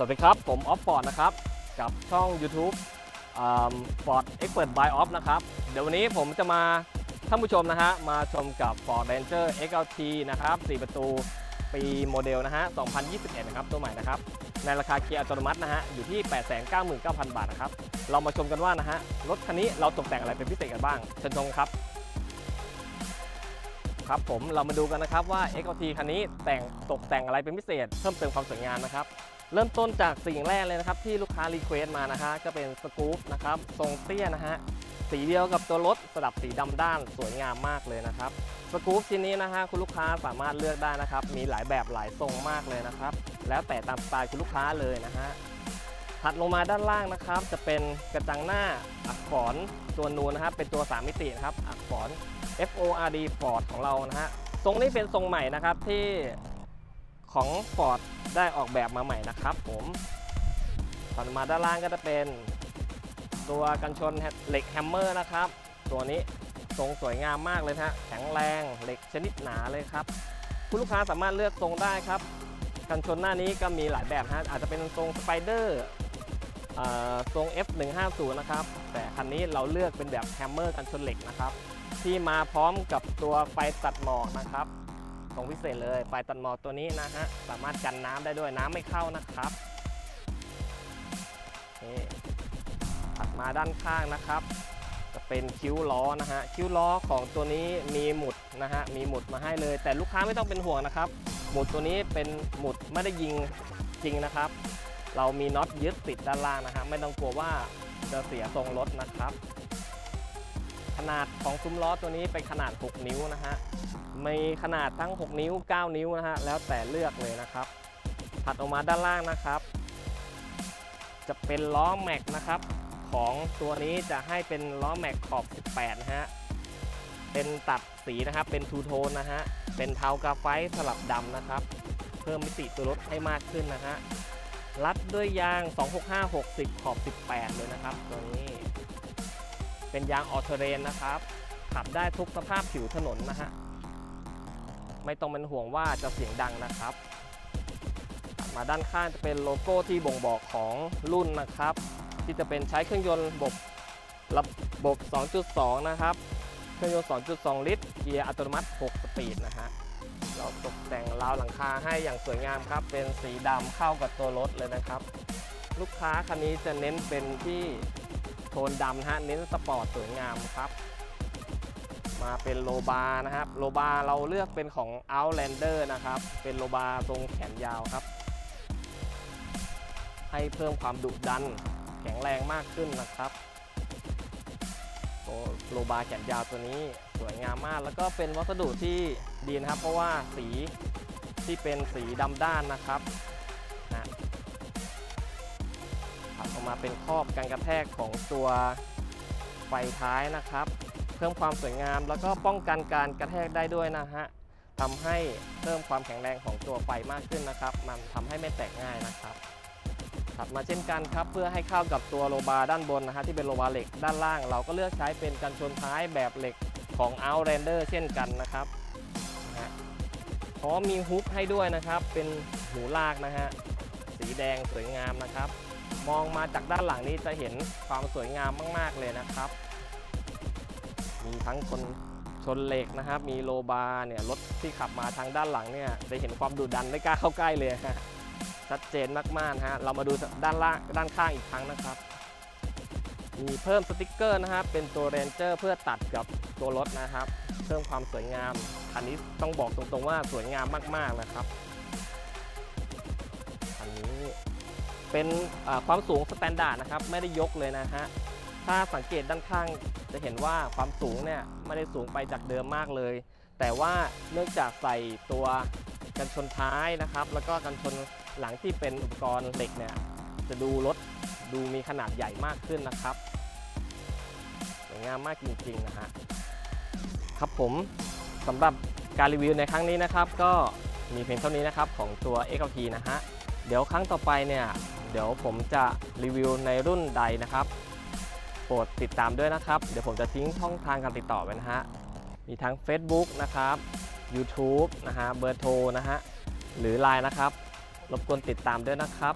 สวัสดีครับ ผมออฟฟอร์ดนะครับ กับช่อง YouTube ฟอร์ดเอ็กเปิดบายออฟนะครับ เดี๋ยววันนี้ผมจะมาท่านผู้ชมนะฮะ มาชมกับ Ford Ranger XLT นะครับ 4 ประตูปีโมเดลนะฮะ 2021 นะครับ ตัวใหม่นะครับ ในราคาเกียร์อัตโนมัตินะฮะ อยู่ที่ 899,000 บาทนะครับ เรามาชมกันว่านะฮะ รถคันนี้เราตกแต่งอะไรเป็นพิเศษกันบ้างเชิญชมครับ ครับผมเรามาดูกันนะครับว่า XLT คันนี้แต่งตกแต่งอะไรเป็นพิเศษ เพิ่มเติมความสวยงามนะครับ เริ่มต้นจากสิ่งแรกเลยนะครับที่ลูกค้ารีเควสต์มานะฮะก็เป็นสกู๊ปนะครับทรงเตี้ยนะฮะสีเดียวกับตัวรถสลับสีดำด้านสวยงามมากเลยนะครับสกู๊ปชิ้นนี้นะฮะคุณลูกค้าสามารถเลือกได้นะครับ มีหลายแบบหลายทรงมากเลยนะครับ แล้วแต่ตามสไตล์คุณลูกค้าเลยนะฮะถัดลงมาด้านล่างนะครับ จะเป็นกระจังหน้าอักษรตัวนูนนะครับเป็นตัว 3 มิตินะครับอักษร F O R D Ford ของเรานะฮะทรงนี้เป็นทรงใหม่นะครับที่ ของ Ford ได้ออกแบบมาใหม่นะครับผมถัดมาด้านล่างก็จะเป็น ตัวกันชนเหล็กแฮมเมอร์นะครับ ตัวนี้ทรงสวยงามมากเลยฮะแข็งแรงเหล็กชนิดหนาเลยครับ คุณลูกค้าสามารถเลือกทรงได้ครับ กันชนหน้านี้ก็มีหลายแบบฮะอาจจะเป็นทรงสไปเดอร์ทรง F150 นะครับ แต่คันนี้เราเลือกเป็นแบบแฮมเมอร์กันชนเหล็กนะครับ ที่มาพร้อมกับตัวไฟตัดหมอกนะครับ ตรงพิเศษเลยไฟตัดหมอกตัวนี้นะฮะ สามารถกันน้ำได้ด้วยน้ำไม่เข้านะครับนี่ถัดมาด้านข้างนะครับ จะเป็นคิ้วล้อนะฮะ คิ้วล้อของตัวนี้มีหมุดนะฮะ มีหมุดมาให้เลย แต่ลูกค้าไม่ต้องเป็นห่วงนะครับ หมุดตัวนี้เป็นหมุดไม่ได้ยิงจริงนะครับ เรามีน็อตยึดติดด้านล่างนะฮะ ไม่ต้องกลัวว่าจะเสียทรงรถนะครับ ขนาดของซุ้มล้อตัวนี้เป็นขนาด 6 นิ้วนะฮะมีขนาดทั้ง 6 นิ้ว 9 นิ้วนะฮะแล้วแต่เลือกเลยนะครับ ถัดออกมาด้านล่างนะครับ จะเป็นล้อแม็กนะครับ ของตัวนี้จะให้เป็นล้อแม็กขอบ 18 นะฮะเป็นตัดสีนะครับ เป็นทูโทนนะฮะ เป็นเทากาไฟสลับดำนะครับ เพิ่มมิติตัวรถให้มากขึ้นนะฮะ รัดด้วยยาง 265-60 ขอบ 18 เลยนะครับ ตัวนี้ เป็นยางออเทเรนนะครับ ขับได้ทุกสภาพผิวถนนนะฮะ ไม่ต้องเป็นห่วงว่าจะเสียงดังนะครับ มาด้านข้างจะเป็นโลโก้ที่บ่งบอกของรุ่นนะครับ ที่จะเป็นใช้เครื่องยนต์บบระบบ 2.2 นะครับ เครื่องยนต์ 2.2 ลิตร เกียร์อัตโนมัติ 6 สปีดนะฮะ เราตกแต่งราวหลังคาให้อย่างสวยงามครับ เป็นสีดำเข้ากับตัวรถเลยนะครับ ลูกค้าคันนี้จะเน้นเป็นที่ โทนดำนะฮะเน้นสปอร์ตสวยงามครับ มาเป็นโลบานะครับ โลบาเราเลือกเป็นของ Outlander นะครับ เป็นโลบาทรงแขนยาวครับ ให้เพิ่มความดุดันแข็งแรงมากขึ้นนะครับโลบาแขนยาวตัวนี้สวยงามมาก แล้วก็เป็นวัสดุที่ดีนะครับ เพราะว่าสีที่เป็นสีดำด้านนะครับ ถัดออกมาเป็นครอบกันกระแทกของตัวไฟท้ายนะครับ เพิ่มความสวยงามแล้วก็ป้องกันการกระแทกได้ด้วยนะฮะทำให้เพิ่มความแข็งแรงของตัวไฟมากขึ้นนะครับ มันทำให้ไม่แตกง่ายนะครับ ถัดมาเช่นกันครับ เพื่อให้เข้ากับตัวโลบาด้านบนนะฮะที่เป็นโลบาเหล็กด้านล่าง เราก็เลือกใช้เป็นกันชนท้ายแบบเหล็กของ Outlander เช่นกันนะครับนะพร้อมมีฮุกให้ด้วยนะครับ เป็นหูลากนะฮะสีแดงสวยงามนะครับ มองมาจากด้านหลังนี้จะเห็นความสวยงามมาก ๆ เลยนะครับ มีทั้งคนชนเหล็กนะครับ มีโลบาร์เนี่ยรถที่ขับมาทางด้านหลังเนี่ยจะเห็นความดุดันไม่กล้าเข้าใกล้เลยฮะชัดเจนมากๆฮะเรามาดูด้านล่างด้านข้างอีกครั้งนะครับ มีเพิ่มสติกเกอร์นะครับเป็นตัวเรนเจอร์เพื่อตัดกับตัวรถนะครับ เพิ่มความสวยงามคันนี้ต้องบอกตรงๆว่าสวยงามมากๆนะครับ เป็นความสูงสแตนดาร์ดนะครับไม่ได้ยกเลยนะฮะถ้าสังเกตด้านข้างจะเห็นว่าความสูงเนี่ยไม่ได้สูงไปจากเดิมมากเลย แต่ว่าเนื่องจากใส่ตัวกันชนท้ายนะครับ แล้วก็กันชนหลังที่เป็นอุปกรณ์เหล็กเนี่ยจะดูรถดูมีขนาดใหญ่มากขึ้นนะครับสวยงามมากจริงๆนะฮะครับผมสำหรับการรีวิวในครั้งนี้นะครับ ก็มีเพียงเท่านี้นะครับของตัว XLT นะฮะเดี๋ยวครั้งต่อไปเนี่ย เดี๋ยวผมจะรีวิวในรุ่นใดนะครับ โปรดติดตามด้วยนะครับ เดี๋ยวผมจะทิ้งช่องทางการติดต่อไว้นะฮะ มีทั้ง Facebook นะครับ YouTube นะฮะ เบอร์โทรนะฮะ หรือ Line นะครับ รบกวนติดตามด้วยนะครับ